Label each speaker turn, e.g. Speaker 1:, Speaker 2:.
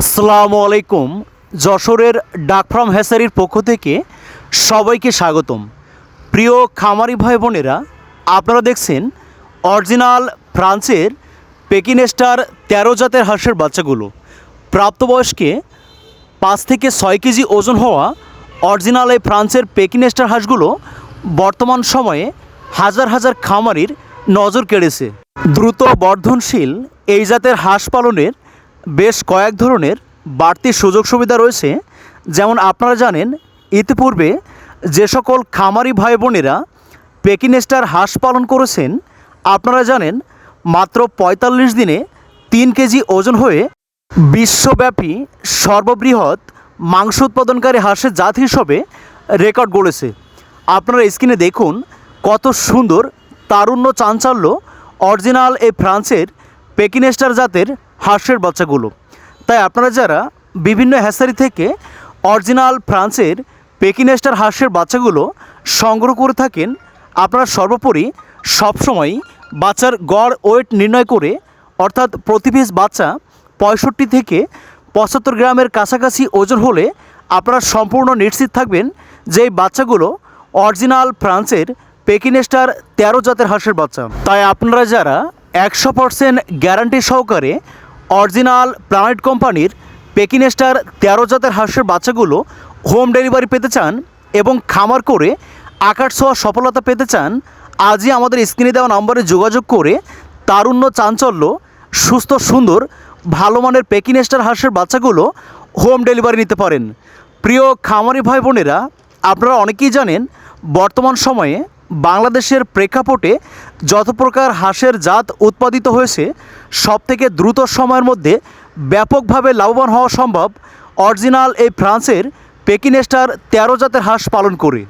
Speaker 1: আসসালামু আলাইকুম। যশোরের ডাক ফার্ম হ্যাসারির পক্ষ থেকে সবাইকে স্বাগতম। প্রিয় খামারি ভাই বোনেরা, আপনারা দেখছেন অরিজিনাল ফ্রান্সের পেকিনেস্টার তেরো জাতের হাঁসের বাচ্চাগুলো। প্রাপ্তবয়স্কে পাঁচ থেকে ছয় কেজি ওজন হওয়া অরিজিনাল এই ফ্রান্সের পেকিনেস্টার হাঁসগুলো বর্তমান সময়ে হাজার হাজার খামারির নজর কেড়েছে। দ্রুত বর্ধনশীল এই জাতের হাঁস পালনের বেশ কয়েক ধরনের বাড়তি সুযোগ সুবিধা রয়েছে। যেমন আপনারা জানেন, ইতিপূর্বে যে সকল খামারি ভাই বোনেরা পেকিনেস্টার হাঁস পালন করেছেন, আপনারা জানেন, মাত্র পঁয়তাল্লিশ দিনে তিন কেজি ওজন হয়ে বিশ্বব্যাপী সর্ববৃহৎ মাংস উৎপাদনকারী হাঁসের জাত হিসেবে রেকর্ড গড়েছে। আপনারা স্ক্রিনে দেখুন কত সুন্দর, তারুণ্য, চাঞ্চল্য, অরিজিনাল এই ফ্রান্সের পেকিনেস্টার জাতের হাঁসের বাচ্চাগুলো। তাই আপনারা যারা বিভিন্ন হ্যাসারি থেকে অরিজিনাল ফ্রান্সের পেকিনেস্টার হাঁসের বাচ্চাগুলো সংগ্রহ করে থাকেন, আপনারা সর্বোপরি সবসময় বাচ্চার গড় ওয়েট নির্ণয় করে, অর্থাৎ প্রতি পিস বাচ্চা পঁয়ষট্টি থেকে পঁচাত্তর গ্রামের কাছাকাছি ওজন হলে আপনারা সম্পূর্ণ নিশ্চিত থাকবেন যে এই বাচ্চাগুলো অরিজিনাল ফ্রান্সের পেকিনেস্টার তেরো জাতের হাঁসের বাচ্চা। তাই আপনারা যারা একশো পারসেন্ট গ্যারান্টি সহকারে অরিজিনাল প্ল্যানেট কোম্পানির পেকিনেস্টার তেরো জাতের হাঁসের বাচ্চাগুলো হোম ডেলিভারি পেতে চান এবং খামার করে আকার ছোঁয়া সফলতা পেতে চান, আজই আমাদের স্ক্রিনে দেওয়া নম্বরে যোগাযোগ করে তারুণ্য চাঞ্চল্য, সুস্থ, সুন্দর, ভালো মানের পেকিনেস্টার হাঁসের বাচ্চাগুলো হোম ডেলিভারি নিতে পারেন। প্রিয় খামারি ভাই বোনেরা, আপনারা অনেকেই জানেন, বর্তমান সময়ে বাংলাদেশের প্রেক্ষাপটে যত প্রকার হাঁসের জাত উৎপাদিত হয়েছে সবথেকে দ্রুত সময়ের মধ্যে ব্যাপকভাবে লাভবান হওয়া সম্ভব অরিজিনাল এই ফ্রান্সের পেকিনেস্টার তেরো জাতের হাঁস পালন করে।